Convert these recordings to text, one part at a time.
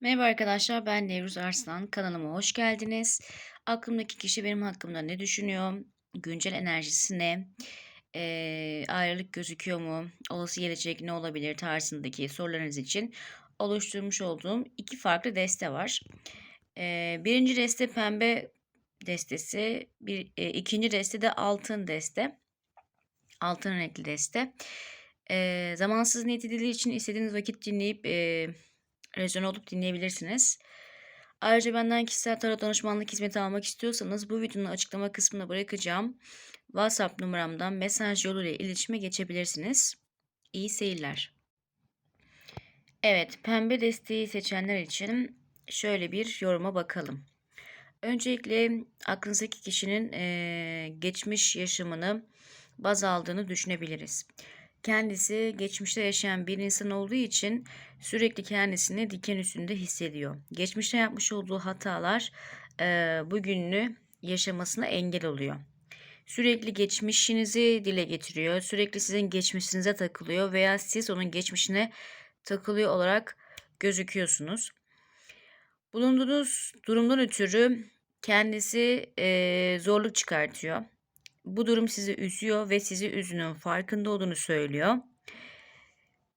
Merhaba arkadaşlar, ben Nevruz Arslan. Kanalıma hoş geldiniz. Aklımdaki kişi benim hakkımda ne düşünüyor? Güncel enerjisi ne? Eee, ayrılık gözüküyor mu? Olası gelecek ne olabilir tarzındaki sorularınız için oluşturmuş olduğum iki farklı deste var. Eee, birinci deste pembe destesi, bir, e, ikinci deste de altın deste. Altın renkli deste. Eee, zamansız niyeti dili için istediğiniz vakit dinleyip eee rezone olup dinleyebilirsiniz. Ayrıca benden kişisel tarot danışmanlık hizmeti almak istiyorsanız bu videonun açıklama kısmına bırakacağım WhatsApp numaramdan mesaj yoluyla iletişime geçebilirsiniz. İyi seyirler. Evet, pembe desteği seçenler için şöyle bir yoruma bakalım. Öncelikle aklınızdaki kişinin eee, geçmiş yaşamını baz aldığını düşünebiliriz. Kendisi geçmişte yaşayan bir insan olduğu için sürekli kendisini diken üstünde hissediyor. Geçmişte yapmış olduğu hatalar eee bugününü yaşamasına engel oluyor. Sürekli geçmişinizi dile getiriyor. Sürekli sizin geçmişinize takılıyor veya siz onun geçmişine takılıyor olarak gözüküyorsunuz. Bulunduğunuz durumdan ötürü kendisi eee, zorluk çıkartıyor. Bu durum sizi üzüyor ve sizi üzünün farkında olduğunu söylüyor.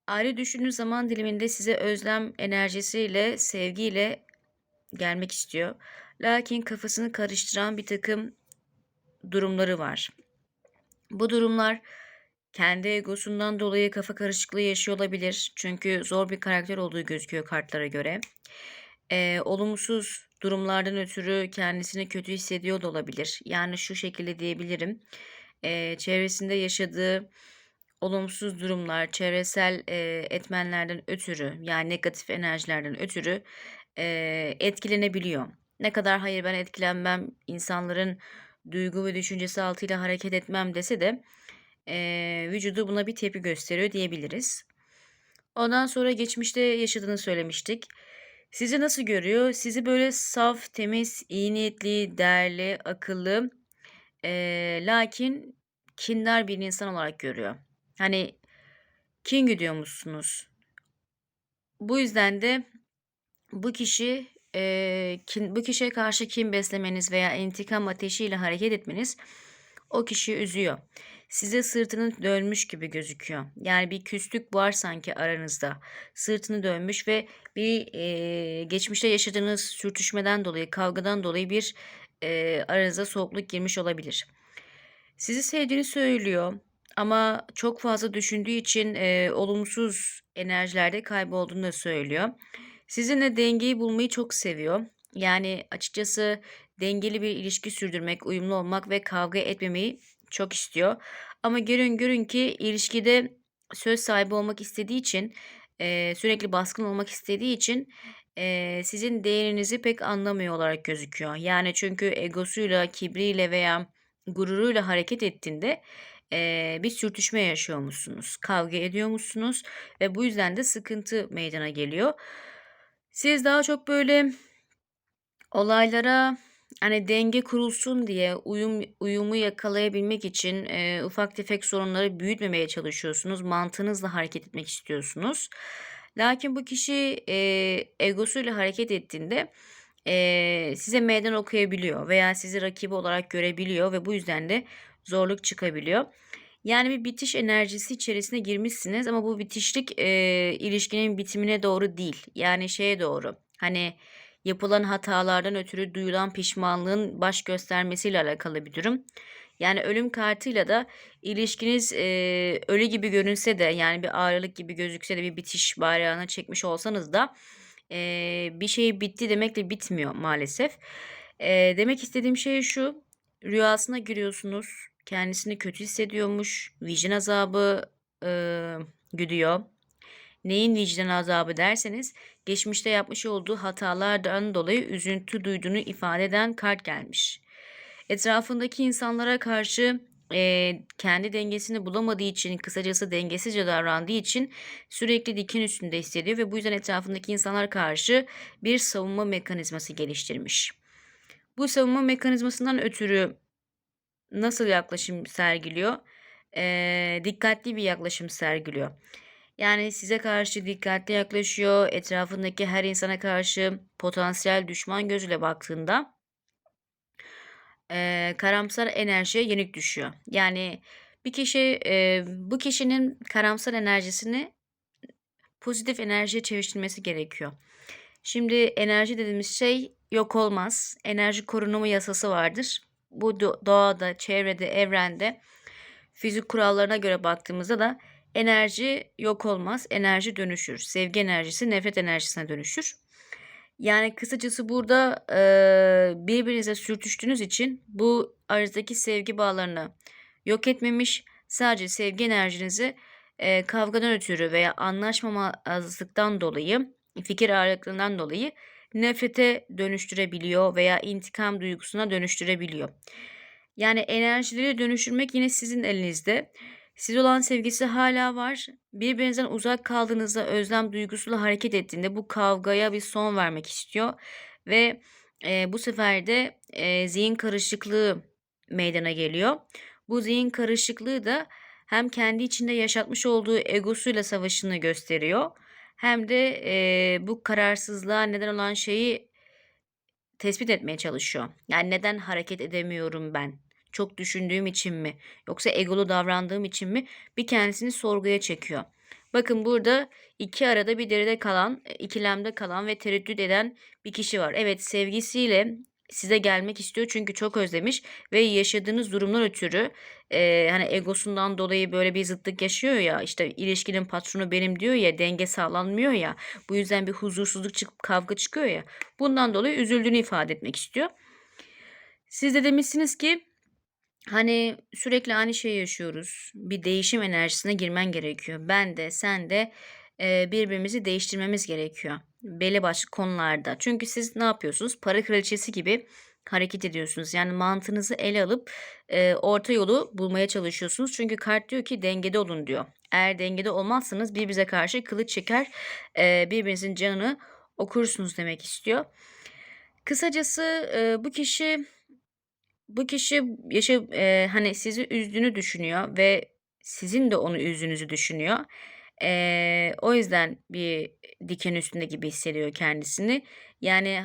Ayrı düşündüğü zaman diliminde size özlem enerjisiyle, sevgiyle gelmek istiyor. Lakin kafasını karıştıran bir takım durumları var. Bu durumlar kendi egosundan dolayı kafa karışıklığı yaşıyor olabilir. Çünkü zor bir karakter olduğu gözüküyor kartlara göre. Eee, olumsuz durumlardan ötürü kendisini kötü hissediyor da olabilir. Yani şu şekilde diyebilirim. Eee, çevresinde yaşadığı olumsuz durumlar, çevresel eee, etmenlerden ötürü yani negatif enerjilerden ötürü eee, etkilenebiliyor. Ne kadar hayır ben etkilenmem, insanların duygu ve düşüncesi altıyla hareket etmem dese de eee, vücudu buna bir tepki gösteriyor diyebiliriz. Ondan sonra geçmişte yaşadığını söylemiştik. Sizi nasıl görüyor? Sizi böyle saf, temiz, iyi niyetli, değerli, akıllı, eee, lakin kindar bir insan olarak görüyor. Hani kin güdüyormuşsunuz. Bu yüzden de bu kişi eee, kin, bu kişiye karşı kin beslemeniz veya intikam ateşiyle hareket etmeniz o kişiyi üzüyor. Size sırtını dönmüş gibi gözüküyor. Yani bir küslük var sanki aranızda. Sırtını dönmüş ve bir eee, geçmişte yaşadığınız sürtüşmeden dolayı, kavgadan dolayı bir eee, aranıza soğukluk girmiş olabilir. Sizi sevdiğini söylüyor ama çok fazla düşündüğü için eee, olumsuz enerjilerde kaybolduğunu da söylüyor. Sizinle dengeyi bulmayı çok seviyor. Yani açıkçası dengeli bir ilişki sürdürmek, uyumlu olmak ve kavga etmemeyi çok istiyor. Ama görün görün ki ilişkide söz sahibi olmak istediği için, eee, sürekli baskın olmak istediği için eee, sizin değerinizi pek anlamıyor olarak gözüküyor. Yani çünkü egosuyla, kibriyle veya gururuyla hareket ettiğinde eee, bir sürtüşme yaşıyormuşsunuz. Kavga ediyormuşsunuz ve bu yüzden de sıkıntı meydana geliyor. Siz daha çok böyle Olaylara, hani, denge kurulsun diye, uyum uyumu yakalayabilmek için, eee, ufak tefek sorunları büyütmemeye çalışıyorsunuz. Mantığınızla hareket etmek istiyorsunuz. Lakin bu kişi, eee, egosuyla hareket ettiğinde, eee, size meydan okuyabiliyor veya sizi rakibi olarak görebiliyor ve bu yüzden de zorluk çıkabiliyor. Yani bir bitiş enerjisi içerisine girmişsiniz ama bu bitişlik, eee, ilişkinin bitimine doğru değil. Yani şeye doğru, hani, yapılan hatalardan ötürü duyulan pişmanlığın baş göstermesiyle alakalı bir durum. Yani ölüm kartıyla da ilişkiniz eee, ölü gibi görünse de yani bir ayrılık gibi gözükse de bir bitiş bayrağını çekmiş olsanız da eee, bir şey bitti demekle bitmiyor maalesef. Eee, demek istediğim şey şu. Rüyasına giriyorsunuz. Kendisini kötü hissediyormuş. Vicdan azabı eee güdüyor. Neyin vicdan azabı derseniz geçmişte yapmış olduğu hatalardan dolayı üzüntü duyduğunu ifade eden kart gelmiş. Etrafındaki insanlara karşı eee, kendi dengesini bulamadığı için, kısacası dengesizce davrandığı için sürekli diken üstünde hissediyor ve bu yüzden etrafındaki insanlar karşı bir savunma mekanizması geliştirmiş. Bu savunma mekanizmasından ötürü nasıl yaklaşım sergiliyor? Eee, dikkatli bir yaklaşım sergiliyor. Yani size karşı dikkatli yaklaşıyor. Etrafındaki her insana karşı potansiyel düşman gözüyle baktığında eee, karamsar enerjiye yenik düşüyor. Yani bir kişi eee, bu kişinin karamsar enerjisini pozitif enerjiye çevirmesi gerekiyor. Şimdi enerji dediğimiz şey yok olmaz. Enerji korunumu yasası vardır. Bu do- doğada, çevrede, evrende fizik kurallarına göre baktığımızda da enerji yok olmaz. Enerji dönüşür. Sevgi enerjisi nefret enerjisine dönüşür. Yani kısacası burada eee, birbirinize sürtüştüğünüz için bu aranızdaki sevgi bağlarını yok etmemiş, sadece sevgi enerjinizi eee, kavgadan ötürü veya anlaşmamazlıktan dolayı, fikir ayrılıklarından dolayı nefrete dönüştürebiliyor veya intikam duygusuna dönüştürebiliyor. Yani enerjileri dönüştürmek yine sizin elinizde. Size olan sevgisi hala var. Birbirinizden uzak kaldığınızda özlem duygusuyla hareket ettiğinde bu kavgaya bir son vermek istiyor. Ve e, bu sefer de e, zihin karışıklığı meydana geliyor. Bu zihin karışıklığı da hem kendi içinde yaşatmış olduğu egosuyla savaşını gösteriyor. Hem de e, bu kararsızlığa neden olan şeyi tespit etmeye çalışıyor. Yani neden hareket edemiyorum ben? Çok düşündüğüm için mi? Yoksa egolu davrandığım için mi? Bir kendisini sorguya çekiyor. Bakın burada iki arada bir deride kalan, e, ikilemde kalan ve tereddüt eden bir kişi var. Evet sevgisiyle size gelmek istiyor çünkü çok özlemiş ve yaşadığınız durumlar ötürü e, hani egosundan dolayı böyle bir zıtlık yaşıyor ya işte ilişkinin patronu benim diyor ya denge sağlanmıyor ya bu yüzden bir huzursuzluk çıkıp kavga çıkıyor ya bundan dolayı üzüldüğünü ifade etmek istiyor. Siz de demişsiniz ki Hani sürekli aynı şeyi yaşıyoruz. Bir değişim enerjisine girmen gerekiyor. Ben de sen de e, birbirimizi değiştirmemiz gerekiyor. Belli başlı konularda. Çünkü siz ne yapıyorsunuz? Para kraliçesi gibi hareket ediyorsunuz. Yani mantığınızı ele alıp e, orta yolu bulmaya çalışıyorsunuz. Çünkü kart diyor ki dengede olun diyor. Eğer dengede olmazsanız birbirinize karşı kılıç çeker, e, birbirinizin canını okursunuz demek istiyor. Kısacası e, bu kişi bu kişi yaşa eee, hani sizi üzdüğünü düşünüyor ve sizin de onu üzdüğünüzü düşünüyor. Eee, o yüzden bir diken üstünde gibi hissediyor kendisini. Yani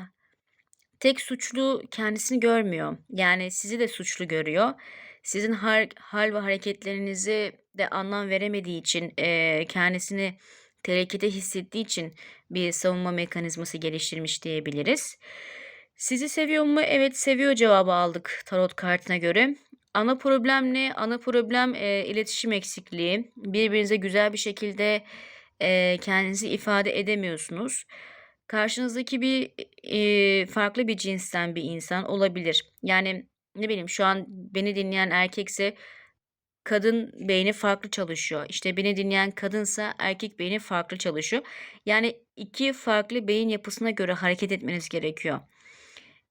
tek suçlu kendisini görmüyor. Yani sizi de suçlu görüyor. Sizin hal, hal ve hareketlerinizi de anlam veremediği için eee, kendisini tehlikede hissettiği için bir savunma mekanizması geliştirmiş diyebiliriz. Sizi seviyor mu? Evet seviyor cevabı aldık tarot kartına göre. Ana problem ne? Ana problem e, iletişim eksikliği. Birbirinize güzel bir şekilde e, kendinizi ifade edemiyorsunuz. Karşınızdaki bir e, farklı bir cinsten bir insan olabilir. Yani ne bileyim şu an beni dinleyen erkekse kadın beyni farklı çalışıyor. İşte beni dinleyen kadınsa erkek beyni farklı çalışıyor. Yani iki farklı beyin yapısına göre hareket etmeniz gerekiyor.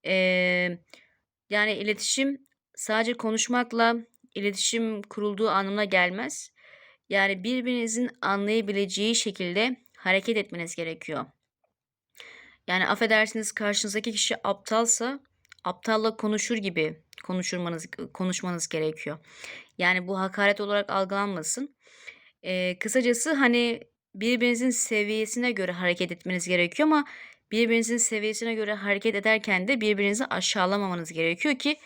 Eee, yani iletişim sadece konuşmakla iletişim kurulduğu anlamına gelmez. Yani birbirinizin anlayabileceği şekilde hareket etmeniz gerekiyor. Yani affedersiniz karşınızdaki kişi aptalsa aptalla konuşur gibi konuşurmanız konuşmanız gerekiyor. Yani bu hakaret olarak algılanmasın. Eee, kısacası hani birbirinizin seviyesine göre hareket etmeniz gerekiyor ama birbirinizin seviyesine göre hareket ederken de birbirinizi aşağılamamanız gerekiyor ki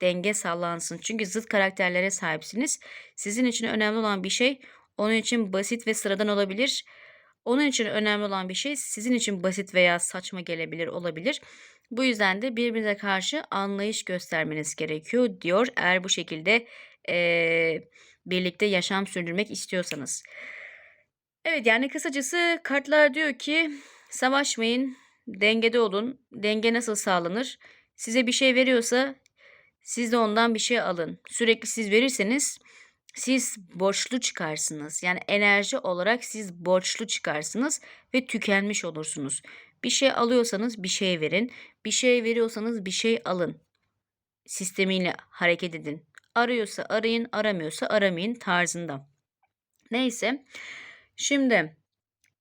denge sağlansın. Çünkü zıt karakterlere sahipsiniz. Sizin için önemli olan bir şey onun için basit ve sıradan olabilir. Onun için önemli olan bir şey sizin için basit veya saçma gelebilir olabilir. Bu yüzden de birbirinize karşı anlayış göstermeniz gerekiyor diyor. Eğer bu şekilde eee, birlikte yaşam sürdürmek istiyorsanız. Evet yani kısacası kartlar diyor ki savaşmayın, dengede olun. Denge nasıl sağlanır? Size bir şey veriyorsa siz de ondan bir şey alın. Sürekli siz verirseniz siz borçlu çıkarsınız. Yani enerji olarak siz borçlu çıkarsınız ve tükenmiş olursunuz. Bir şey alıyorsanız bir şey verin. Bir şey veriyorsanız bir şey alın. Sistemiyle hareket edin. Arıyorsa arayın, aramıyorsa aramayın tarzında. Neyse. Şimdi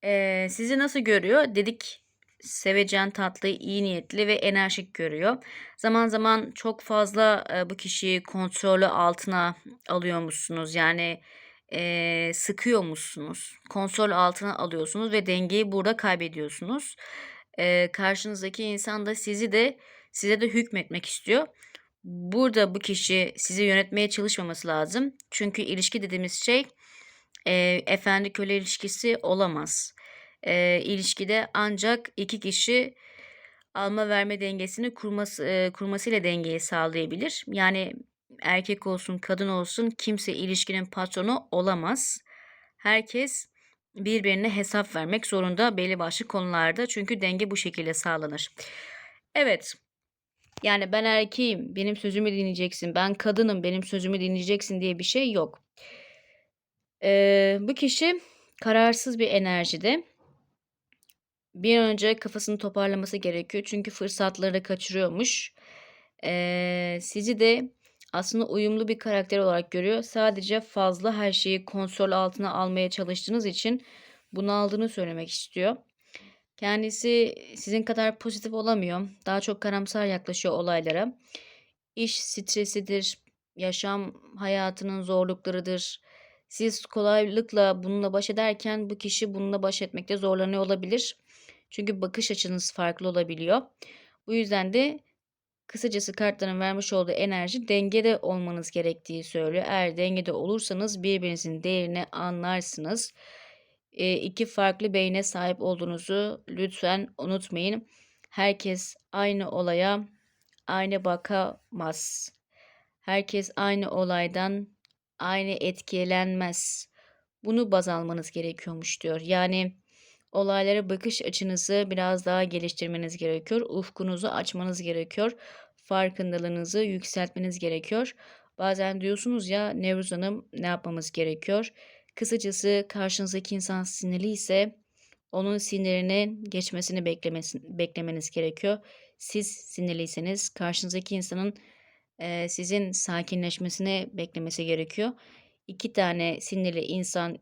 eee, sizi nasıl görüyor? Dedik sevecen, tatlı, iyi niyetli ve enerjik görüyor. Zaman zaman çok fazla e, bu kişiyi kontrolü altına alıyormuşsunuz. Yani eee, sıkıyormuşsunuz. Kontrol altına alıyorsunuz ve dengeyi burada kaybediyorsunuz. Eee, karşınızdaki insan da sizi de size de hükmetmek istiyor. Burada bu kişi sizi yönetmeye çalışmaması lazım. Çünkü ilişki dediğimiz şey eee, efendi köle ilişkisi olamaz. Eee, ilişkide ancak iki kişi alma verme dengesini kurması eee, kurmasıyla dengeyi sağlayabilir. Yani erkek olsun, kadın olsun kimse ilişkinin patronu olamaz. Herkes birbirine hesap vermek zorunda belli başlı konularda. Çünkü denge bu şekilde sağlanır. Evet. Yani ben erkeğim, benim sözümü dinleyeceksin. Ben kadınım, benim sözümü dinleyeceksin diye bir şey yok. Eee, bu kişi kararsız bir enerjide. Bir an önce kafasını toparlaması gerekiyor. Çünkü fırsatları kaçırıyormuş. Eee, sizi de aslında uyumlu bir karakter olarak görüyor. Sadece fazla her şeyi kontrol altına almaya çalıştığınız için bunaldığını söylemek istiyor. Kendisi sizin kadar pozitif olamıyor. Daha çok karamsar yaklaşıyor olaylara. İş stresidir, yaşam hayatının zorluklarıdır. Siz kolaylıkla bununla baş ederken bu kişi bununla baş etmekte zorlanıyor olabilir. Çünkü bakış açınız farklı olabiliyor. Bu yüzden de kısacası kartların vermiş olduğu enerji dengede olmanız gerektiği söylüyor. Eğer dengede olursanız birbirinizin değerini anlarsınız. E, iki farklı beyne sahip olduğunuzu lütfen unutmayın. Herkes aynı olaya aynı bakamaz. Herkes aynı olaydan aynı etkilenmez. Bunu baz almanız gerekiyormuş diyor. Yani olaylara bakış açınızı biraz daha geliştirmeniz gerekiyor. Ufkunuzu açmanız gerekiyor. Farkındalığınızı yükseltmeniz gerekiyor. Bazen diyorsunuz ya Nevruz Hanım ne yapmamız gerekiyor? Kısacası karşınızdaki insan sinirli ise onun sinirine geçmesini beklemeniz gerekiyor. Siz sinirliyseniz karşınızdaki insanın e, sizin sakinleşmesini beklemesi gerekiyor. İki tane sinirli insan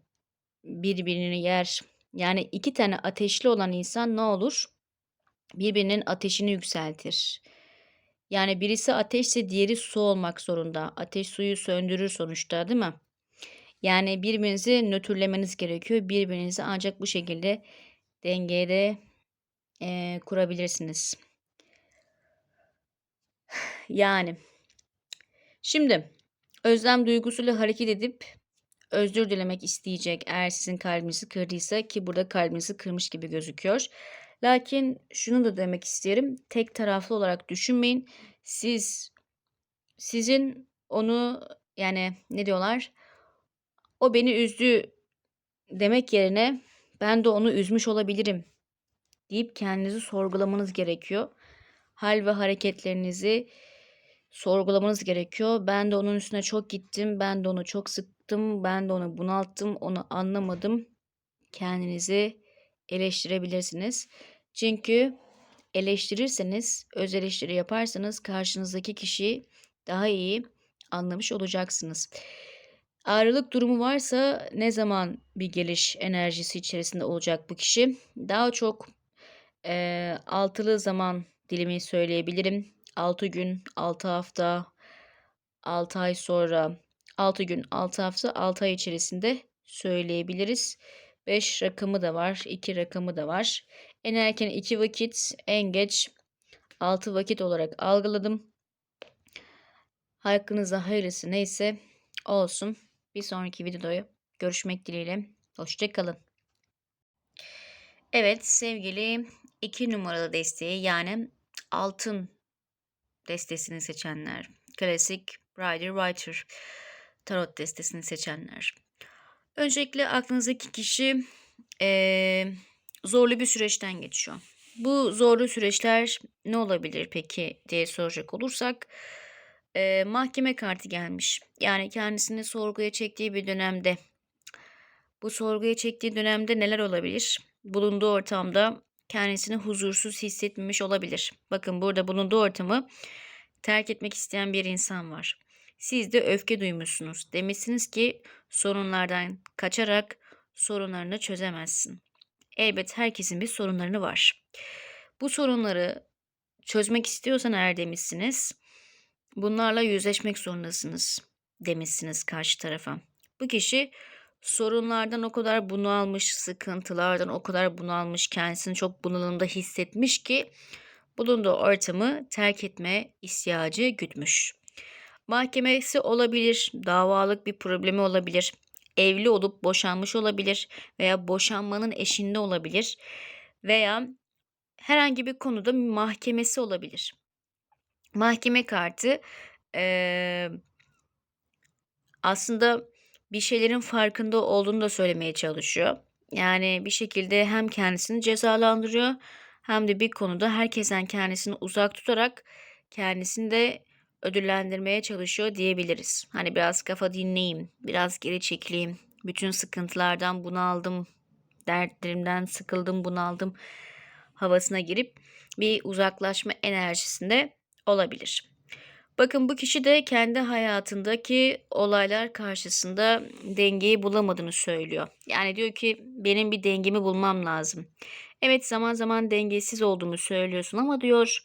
birbirini yer. Yani iki tane ateşli olan insan ne olur? Birbirinin ateşini yükseltir. Yani birisi ateşse diğeri su olmak zorunda. Ateş suyu söndürür sonuçta değil mi? Yani birbirinizi nötrlemeniz gerekiyor. Birbirinizi ancak bu şekilde dengede e, kurabilirsiniz. Yani şimdi özlem duygusuyla hareket edip özür dilemek isteyecek eğer sizin kalbinizi kırdıysa ki burada kalbinizi kırmış gibi gözüküyor. Lakin şunu da demek isterim. Tek taraflı olarak düşünmeyin. Siz sizin onu yani ne diyorlar? O beni üzdü demek yerine ben de onu üzmüş olabilirim deyip kendinizi sorgulamanız gerekiyor. Hal ve hareketlerinizi sorgulamanız gerekiyor. Ben de onun üstüne çok gittim. Ben de onu çok sıktım. Ben de onu bunalttım. Onu anlamadım. Kendinizi eleştirebilirsiniz. Çünkü eleştirirseniz, öz eleştiri yaparsanız karşınızdaki kişiyi daha iyi anlamış olacaksınız. Ağrılık durumu varsa ne zaman bir geliş enerjisi içerisinde olacak bu kişi? Daha çok e, altılı zaman dilimi söyleyebilirim. 6 gün, 6 hafta, 6 ay sonra, 6 gün, 6 hafta, 6 ay içerisinde söyleyebiliriz. 5 rakamı da var, 2 rakamı da var. En erken 2 vakit, en geç 6 vakit olarak algıladım. Hakkınızda hayırlısı neyse olsun. Bir sonraki videoda görüşmek dileğiyle. Hoşçakalın. Evet sevgili 2 numaralı desteği yani altın destesini seçenler. Klasik Rider Writer tarot destesini seçenler. Öncelikle aklınızdaki kişi ee, zorlu bir süreçten geçiyor. Bu zorlu süreçler ne olabilir peki diye soracak olursak e, mahkeme kartı gelmiş. Yani kendisini sorguya çektiği bir dönemde bu sorguya çektiği dönemde neler olabilir? Bulunduğu ortamda kendisini huzursuz hissetmemiş olabilir. Bakın burada bulunduğu ortamı terk etmek isteyen bir insan var. Siz de öfke duymuşsunuz. Demişsiniz ki sorunlardan kaçarak sorunlarını çözemezsin. Elbet herkesin bir sorunlarını var. Bu sorunları çözmek istiyorsan eğer demişsiniz, bunlarla yüzleşmek zorundasınız demişsiniz karşı tarafa. Bu kişi sorunlardan o kadar bunalmış, sıkıntılardan o kadar bunalmış, kendisini çok bunalımda hissetmiş ki bulunduğu ortamı terk etme ihtiyacı gütmüş. Mahkemesi olabilir, davalık bir problemi olabilir, evli olup boşanmış olabilir veya boşanmanın eşinde olabilir veya herhangi bir konuda mahkemesi olabilir. Mahkeme kartı eee, aslında bir şeylerin farkında olduğunu da söylemeye çalışıyor. Yani bir şekilde hem kendisini cezalandırıyor hem de bir konuda herkesten kendisini uzak tutarak kendisini de ödüllendirmeye çalışıyor diyebiliriz. Hani biraz kafa dinleyeyim, biraz geri çekileyim, bütün sıkıntılardan bunaldım, dertlerimden sıkıldım, bunaldım havasına girip bir uzaklaşma enerjisinde olabilir. Bakın bu kişi de kendi hayatındaki olaylar karşısında dengeyi bulamadığını söylüyor. Yani diyor ki benim bir dengemi bulmam lazım. Evet zaman zaman dengesiz olduğumu söylüyorsun ama diyor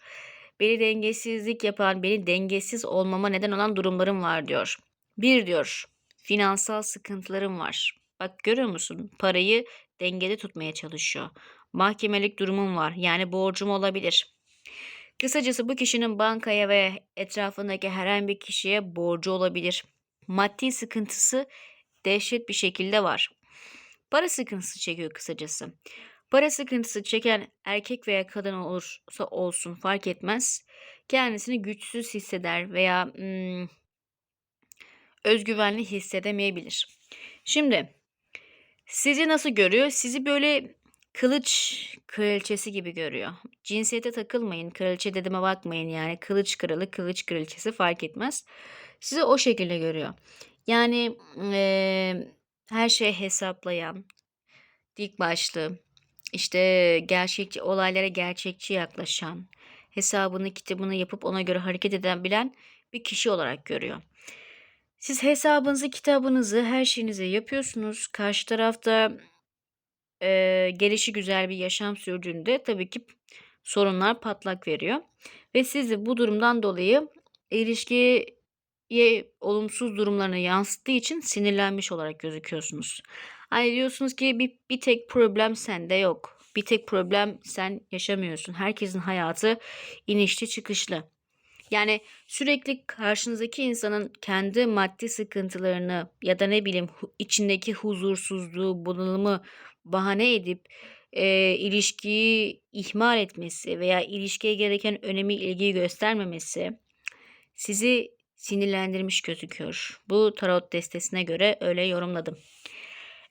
beni dengesizlik yapan, beni dengesiz olmama neden olan durumlarım var diyor. Bir diyor finansal sıkıntılarım var. Bak görüyor musun? Parayı dengede tutmaya çalışıyor. Mahkemelik durumum var. Yani borcum olabilir. Kısacası bu kişinin bankaya ve etrafındaki herhangi bir kişiye borcu olabilir. Maddi sıkıntısı dehşet bir şekilde var. Para sıkıntısı çekiyor kısacası. Para sıkıntısı çeken erkek veya kadın olursa olsun fark etmez. Kendisini güçsüz hisseder veya hmm, özgüvenli hissedemeyebilir. Şimdi sizi nasıl görüyor? Sizi böyle kılıç kraliçesi gibi görüyor. Cinsiyete takılmayın. Kraliçe dedime bakmayın yani. Kılıç kralı, kılıç kraliçesi fark etmez. Sizi o şekilde görüyor. Yani eee, her şey hesaplayan, dik başlı, işte gerçekçi olaylara gerçekçi yaklaşan, hesabını kitabını yapıp ona göre hareket eden bilen bir kişi olarak görüyor. Siz hesabınızı, kitabınızı, her şeyinizi yapıyorsunuz. Karşı tarafta e, gelişi güzel bir yaşam sürdüğünde tabii ki sorunlar patlak veriyor. Ve siz de bu durumdan dolayı ilişkiye olumsuz durumlarını yansıttığı için sinirlenmiş olarak gözüküyorsunuz. Hani diyorsunuz ki bir, bir tek problem sende yok. Bir tek problem sen yaşamıyorsun. Herkesin hayatı inişli çıkışlı. Yani sürekli karşınızdaki insanın kendi maddi sıkıntılarını ya da ne bileyim içindeki huzursuzluğu, bunalımı bahane edip e, ilişkiyi ihmal etmesi veya ilişkiye gereken önemi ilgiyi göstermemesi sizi sinirlendirmiş gözüküyor. Bu tarot destesine göre öyle yorumladım.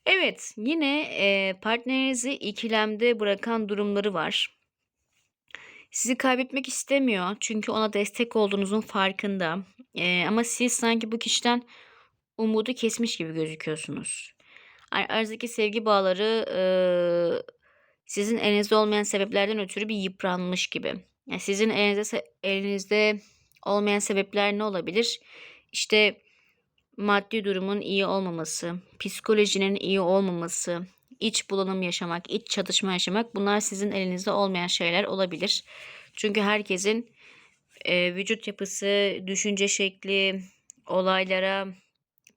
Evet, yine e, partnerinizi ikilemde bırakan durumları var. Sizi kaybetmek istemiyor çünkü ona destek olduğunuzun farkında. E, ama siz sanki bu kişiden umudu kesmiş gibi gözüküyorsunuz. Aranızdaki sevgi bağları e, sizin elinizde olmayan sebeplerden ötürü bir yıpranmış gibi. Yani sizin elinizde, elinizde olmayan sebepler ne olabilir? İşte maddi durumun iyi olmaması, psikolojinin iyi olmaması, iç bulanım yaşamak, iç çatışma yaşamak bunlar sizin elinizde olmayan şeyler olabilir. Çünkü herkesin e, vücut yapısı, düşünce şekli, olaylara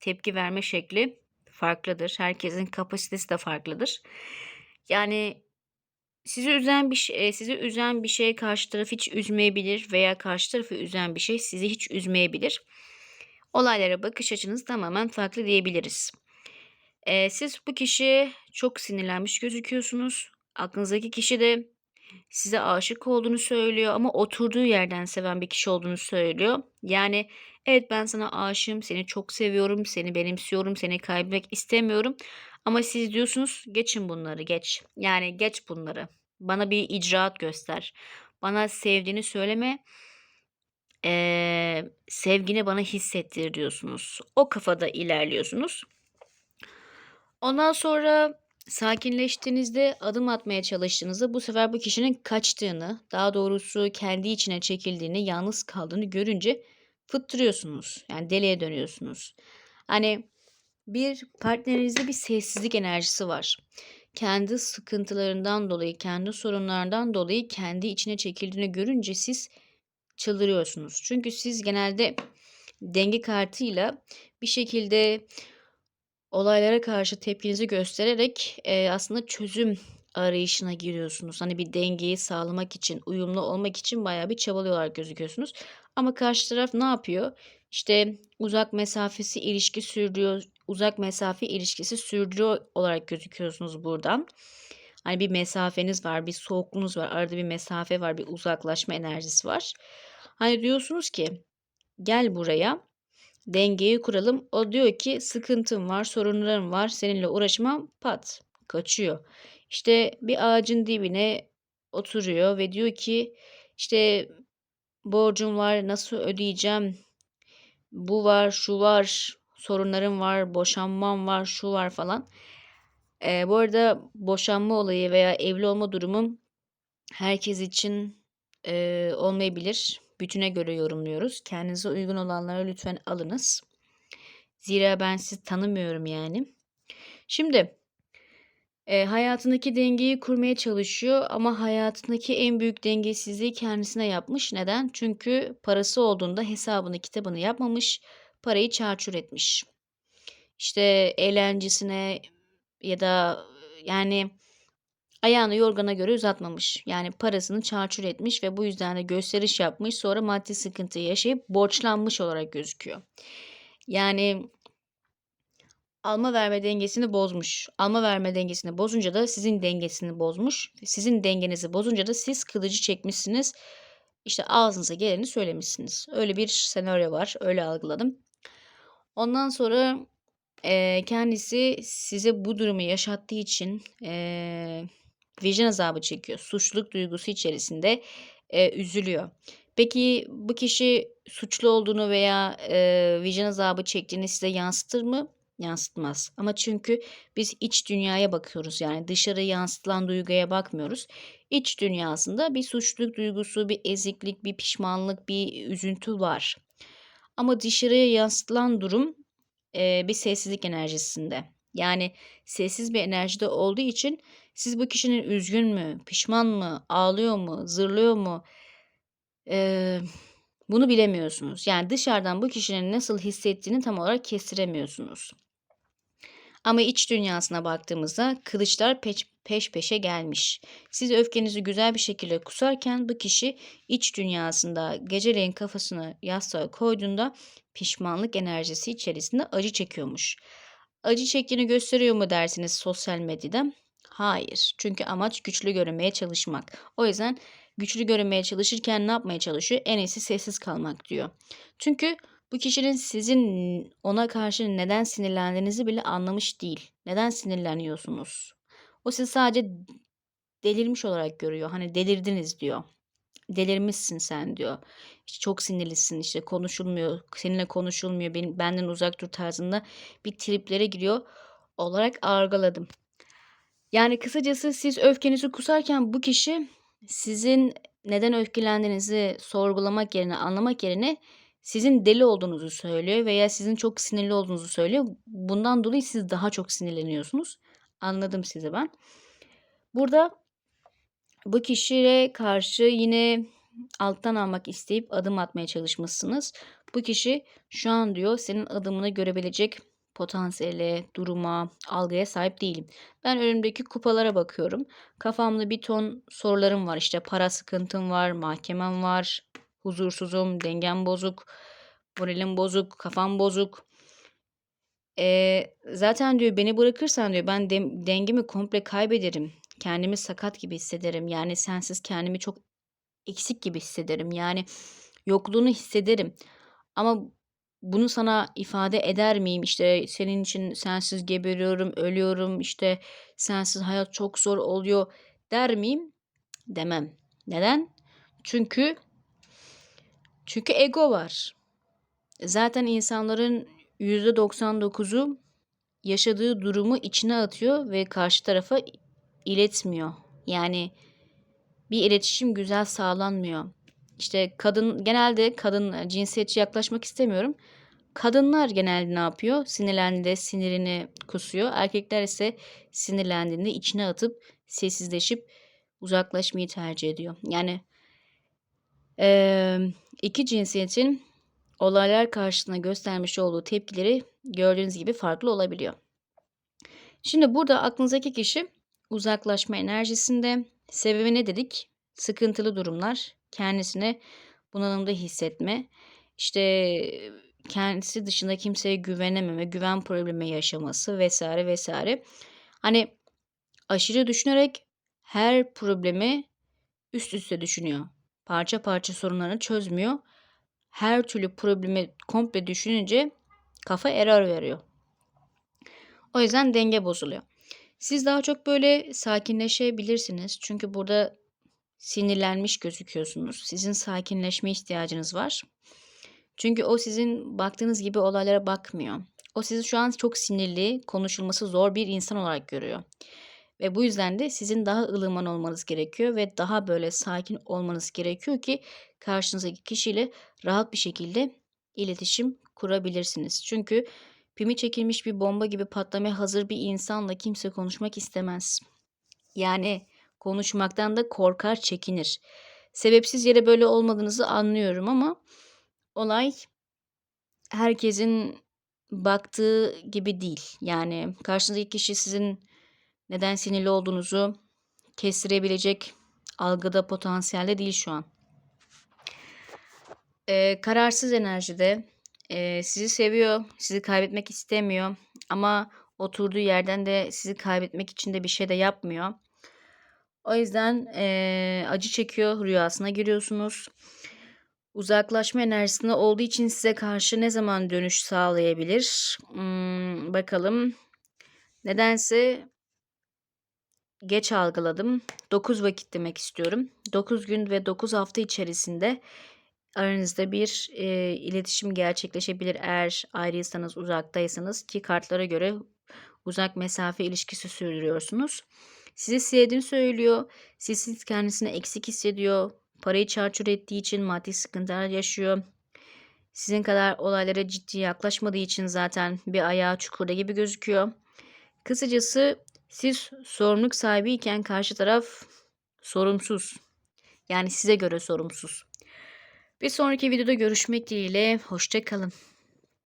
tepki verme şekli farklıdır. Herkesin kapasitesi de farklıdır. Yani sizi üzen bir şey, sizi üzen bir şey karşı tarafı hiç üzmeyebilir veya karşı tarafı üzen bir şey sizi hiç üzmeyebilir. Olaylara bakış açınız tamamen farklı diyebiliriz. Ee, siz bu kişi çok sinirlenmiş gözüküyorsunuz. Aklınızdaki kişi de size aşık olduğunu söylüyor ama oturduğu yerden seven bir kişi olduğunu söylüyor. Yani evet ben sana aşığım, seni çok seviyorum, seni benimsiyorum, seni kaybetmek istemiyorum. Ama siz diyorsunuz geçin bunları geç. Yani geç bunları. Bana bir icraat göster. Bana sevdiğini söyleme. Ee, sevgini bana hissettir diyorsunuz. O kafada ilerliyorsunuz. Ondan sonra sakinleştiğinizde adım atmaya çalıştığınızda bu sefer bu kişinin kaçtığını, daha doğrusu kendi içine çekildiğini, yalnız kaldığını görünce fıttırıyorsunuz. Yani deliye dönüyorsunuz. Hani bir partnerinizde bir sessizlik enerjisi var. Kendi sıkıntılarından dolayı, kendi sorunlardan dolayı kendi içine çekildiğini görünce siz çıldırıyorsunuz. Çünkü siz genelde denge kartıyla bir şekilde olaylara karşı tepkinizi göstererek, eee, aslında çözüm arayışına giriyorsunuz. Hani, bir dengeyi sağlamak için, uyumlu olmak için bayağı bir çabalıyor gözüküyorsunuz. Ama karşı taraf ne yapıyor? İşte, uzak mesafesi ilişki sürdürüyor uzak mesafe ilişkisi sürdürüyor olarak gözüküyorsunuz buradan. Hani, bir mesafeniz var, bir soğukluğunuz var, arada bir mesafe var, bir uzaklaşma enerjisi var. Hani, diyorsunuz ki, "Gel buraya, dengeyi kuralım." O diyor ki, "Sıkıntım var, sorunlarım var, seninle uğraşamam." Pat, kaçıyor. İşte, bir ağacın dibine oturuyor ve diyor ki, işte, "Borcum var, nasıl ödeyeceğim? Bu var, şu var, sorunlarım var, boşanmam var, şu var." falan. Eee, bu arada boşanma olayı veya evli olma durumu herkes için, eee, olmayabilir. Bütüne göre yorumluyoruz. Kendinize uygun olanları lütfen alınız. Zira ben sizi tanımıyorum yani. Şimdi, eee, hayatındaki dengeyi kurmaya çalışıyor ama hayatındaki en büyük dengesizliği kendisine yapmış. Neden? Çünkü parası olduğunda hesabını kitabını yapmamış, parayı çarçur etmiş. İşte, eğlencesine ya da, yani, ayağını yorgana göre uzatmamış. Yani, parasını çarçur etmiş ve bu yüzden de gösteriş yapmış. Sonra maddi sıkıntı yaşayıp borçlanmış olarak gözüküyor. Yani alma verme dengesini bozmuş. Alma verme dengesini bozunca da sizin dengesini bozmuş. Sizin dengenizi bozunca da siz kılıcı çekmişsiniz. İşte, ağzınıza geleni söylemişsiniz. Öyle bir senaryo var. Öyle algıladım. Ondan sonra, eee, kendisi size bu durumu yaşattığı için, eee, vicdan azabı çekiyor. Suçluluk duygusu içerisinde, eee, üzülüyor. Peki, bu kişi suçlu olduğunu veya, eee, vicdan azabı çektiğini size yansıtır mı? Yansıtmaz. Ama çünkü biz iç dünyaya bakıyoruz. Yani dışarı yansıtılan duyguya bakmıyoruz. İç dünyasında bir suçluluk duygusu, bir eziklik, bir pişmanlık, bir üzüntü var. Ama dışarıya yansıtılan durum, eee, bir sessizlik enerjisinde. Yani sessiz bir enerjide olduğu için siz bu kişinin üzgün mü, pişman mı, ağlıyor mu, zırlıyor mu, eee, bunu bilemiyorsunuz. Yani dışarıdan bu kişinin nasıl hissettiğini tam olarak kestiremiyorsunuz. Ama iç dünyasına baktığımızda kılıçlar peş, peş peşe gelmiş. Siz öfkenizi güzel bir şekilde kusarken bu kişi iç dünyasında geceleyin kafasını yastığa koyduğunda pişmanlık enerjisi içerisinde acı çekiyormuş. Acı çektiğini gösteriyor mu dersiniz sosyal medyada? Hayır. Çünkü amaç güçlü görünmeye çalışmak. O yüzden güçlü görünmeye çalışırken ne yapmaya çalışıyor? En iyisi sessiz kalmak diyor. Çünkü bu kişinin sizin ona karşı neden sinirlendiğinizi bile anlamış değil. Neden sinirleniyorsunuz? O sizi sadece delirmiş olarak görüyor. Hani delirdiniz diyor. Delirmişsin sen diyor. İşte çok sinirlisin işte konuşulmuyor. Seninle konuşulmuyor. Benim, benden uzak dur tarzında bir triplere giriyor olarak algıladım. Yani kısacası siz öfkenizi kusarken bu kişi sizin neden öfkelendiğinizi sorgulamak yerine, anlamak yerine sizin deli olduğunuzu söylüyor veya sizin çok sinirli olduğunuzu söylüyor. Bundan dolayı siz daha çok sinirleniyorsunuz. Anladım sizi ben. Burada bu kişiye karşı yine alttan almak isteyip adım atmaya çalışmışsınız. Bu kişi şu an diyor senin adımını görebilecek potansiyele, duruma, algıya sahip değilim. Ben önümdeki kupalara bakıyorum. Kafamda bir ton sorularım var. İşte para sıkıntım var, mahkemem var, huzursuzum, dengem bozuk, moralim bozuk, kafam bozuk. Ee, zaten diyor beni bırakırsan diyor ben de- dengemi komple kaybederim. Kendimi sakat gibi hissederim. Yani sensiz kendimi çok eksik gibi hissederim. Yani yokluğunu hissederim. Ama bunu sana ifade eder miyim? İşte senin için sensiz geberiyorum, ölüyorum. İşte sensiz hayat çok zor oluyor der miyim? Demem. Neden? Çünkü çünkü ego var. Zaten insanların %99'u yaşadığı durumu içine atıyor ve karşı tarafa iletmiyor. Yani bir iletişim güzel sağlanmıyor. İşte kadın genelde kadın cinsiyetçi yaklaşmak istemiyorum. Kadınlar genelde ne yapıyor? Sinirlendiğinde sinirini kusuyor. Erkekler ise sinirlendiğinde içine atıp sessizleşip uzaklaşmayı tercih ediyor. Yani eee, iki cinsiyetin olaylar karşısında göstermiş olduğu tepkileri gördüğünüz gibi farklı olabiliyor. Şimdi burada aklınızdaki kişi uzaklaşma enerjisinde. Sebebi ne dedik? Sıkıntılı durumlar, kendisini bunalımda hissetme, işte kendisi dışında kimseye güvenememe, güven problemi yaşaması vesaire vesaire. Hani aşırı düşünerek her problemi üst üste düşünüyor. Parça parça sorunlarını çözmüyor. Her türlü problemi komple düşününce kafa error veriyor. O yüzden denge bozuluyor. Siz daha çok böyle sakinleşebilirsiniz. Çünkü burada sinirlenmiş gözüküyorsunuz. Sizin sakinleşme ihtiyacınız var. Çünkü o sizin baktığınız gibi olaylara bakmıyor. O sizi şu an çok sinirli, konuşulması zor bir insan olarak görüyor. Ve bu yüzden de sizin daha ılıman olmanız gerekiyor ve daha böyle sakin olmanız gerekiyor ki karşınızdaki kişiyle rahat bir şekilde iletişim kurabilirsiniz. Çünkü pimi çekilmiş bir bomba gibi patlamaya hazır bir insanla kimse konuşmak istemez. Yani konuşmaktan da korkar, çekinir. Sebepsiz yere böyle olmadığınızı anlıyorum ama olay herkesin baktığı gibi değil. Yani karşınızdaki kişi sizin neden sinirli olduğunuzu kestirebilecek algıda potansiyelde değil şu an. Ee, kararsız enerjide e, sizi seviyor, sizi kaybetmek istemiyor ama oturduğu yerden de sizi kaybetmek için de bir şey de yapmıyor. O yüzden e, acı çekiyor, rüyasına giriyorsunuz. Uzaklaşma enerjisinde olduğu için size karşı ne zaman dönüş sağlayabilir? Hmm, bakalım. Nedense geç algıladım. 9 vakit demek istiyorum. 9 gün ve 9 hafta içerisinde aranızda bir e, iletişim gerçekleşebilir eğer ayrıysanız uzaktaysanız ki kartlara göre uzak mesafe ilişkisi sürdürüyorsunuz. Sizi sevdiğini söylüyor. Siz kendisini eksik hissediyor. Parayı çarçur ettiği için maddi sıkıntılar yaşıyor. Sizin kadar olaylara ciddi yaklaşmadığı için zaten bir ayağı çukurda gibi gözüküyor. Kısacası siz sorumluluk sahibiyken karşı taraf sorumsuz. Yani size göre sorumsuz. Bir sonraki videoda görüşmek dileğiyle. Hoşçakalın.